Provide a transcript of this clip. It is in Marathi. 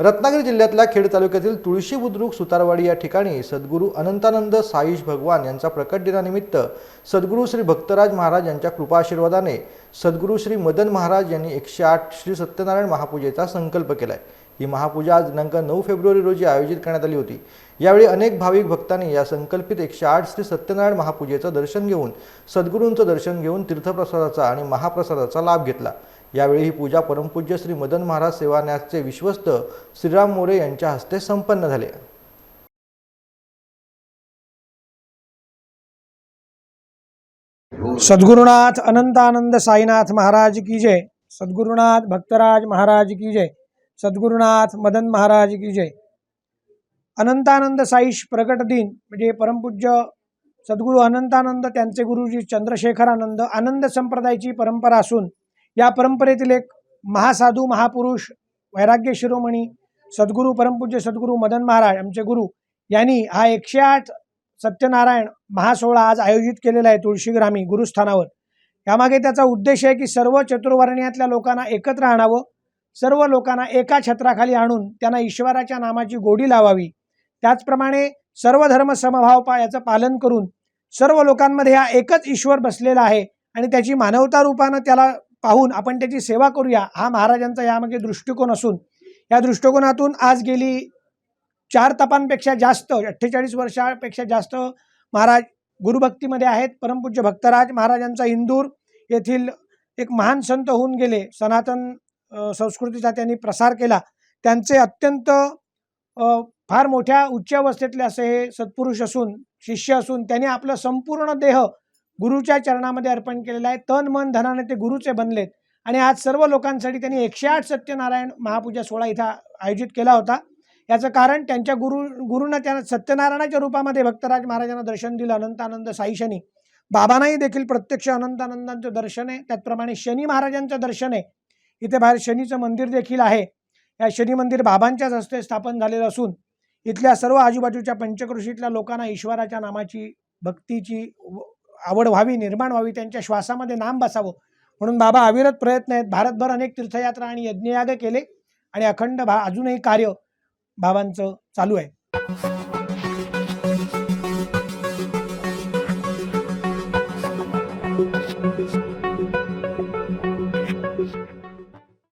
रत्नागिरी जिल्ह्यातल्या खेड तालुक्यातील तुळशी बुद्रुक सुतारवाडी या ठिकाणी सद्गुरू अनंतानंद साईश भगवान यांचा प्रकट दिनानिमित्त सद्गुरू श्री भक्तराज महाराज यांच्या कृपाशीर्वादाने सद्गुरू श्री मदन महाराज यांनी एकशे आठ श्री सत्यनारायण महापूजेचा संकल्प केलाय. ही महापूजा आज दिनांक नऊ फेब्रुवारी रोजी आयोजित करण्यात आली होती. यावेळी अनेक भाविक भक्तांनी या संकल्पित एकशे आठ श्री सत्यनारायण महापूजेचं दर्शन घेऊन सद्गुरूंचं दर्शन घेऊन तीर्थप्रसादाचा आणि महाप्रसादाचा लाभ घेतला. यावेळी ही पूजा परमपूज्य श्री मदन महाराज सेवान्यासचे विश्वस्त श्रीराम मोरे यांच्या हस्ते संपन्न झाले. सद्गुरुनाथ अनंतानंद साईनाथ महाराज की जय. सद्गुरुनाथ भक्तराज महाराज की जय. सद्गुरुनाथ मदन महाराज की जय. अनंतानंद साईश प्रकट दिन म्हणजे परमपूज्य सद्गुरू अनंतानंद त्यांचे गुरुजी चंद्रशेखरानंद आनंद संप्रदायाची परंपरा असून या परंपरेतील एक महासाधू महापुरुष वैराग्य शिरोमणी सद्गुरू परमपूज्य सद्गुरू मदन महाराज आमचे गुरु यांनी हा एकशे आठ सत्यनारायण महासोहळा आज आयोजित केलेला आहे तुळशीग्रामी गुरुस्थानावर. यामागे त्याचा उद्देश आहे की सर्व चतुर्वर्णीयातल्या लोकांना एकत्र आणावं सर्व लोकांना एका छत्राखाली आणून त्यांना ईश्वराच्या नामाची गोडी लावावी. त्याचप्रमाणे सर्व धर्म समभाव पा याचं पालन करून सर्व लोकांमध्ये हा एकच ईश्वर बसलेला आहे आणि त्याची मानवता रूपानं त्याला पाहून आपण त्याची सेवा करूया. हा महाराजांचा यामागे दृष्टिकोन असून या दृष्टिकोनातून आज गेली चार तपांपेक्षा जास्त अठ्ठेचाळीस वर्षापेक्षा जास्त महाराज गुरुभक्तीमध्ये आहेत. परमपूज्य भक्तराज महाराजांचा इंदूर येथील एक महान संत होऊन गेले. सनातन संस्कृतीचा त्यांनी प्रसार केला. त्यांचे अत्यंत फार मोठ्या उच्च अवस्थेतले असे हे सत्पुरुष असून शिष्य असून त्यांनी आपलं संपूर्ण देह गुरुच्या चरणामध्ये अर्पण केलेलं आहे. तन मन धनाने ते गुरुचे बनलेत. आणि आज सर्व लोकांसाठी त्यांनी एकशे आठ सत्यनारायण महापूजा सोहळा इथं आयोजित केला होता. याचं कारण त्यांच्या गुरु गुरुनं त्यांना सत्यनारायणाच्या रूपामध्ये भक्तराज महाराजांना दर्शन दिलं अनंतानंद साई शनी. बाबांनाही देखील प्रत्यक्ष अनंतानंदांचं दर्शन आहे. त्याचप्रमाणे शनी महाराजांचं दर्शन आहे. इथे बाहेर शनीचं मंदिर देखील आहे. या शनी मंदिर बाबांच्याच हस्ते स्थापन झालेलं असून इथल्या सर्व आजूबाजूच्या पंचकृषीतल्या लोकांना ईश्वराच्या नामाची भक्तीची व- आवड व्हावी निर्माण व्हावी त्यांच्या श्वासामध्ये नाम बसावं. म्हणून बाबा अविरत प्रयत्न आहेत. भारतभर अनेक तीर्थयात्रा आणि यज्ञयाग केले आणि अखंड भा अजूनही कार्य बाबांचं चालू आहे.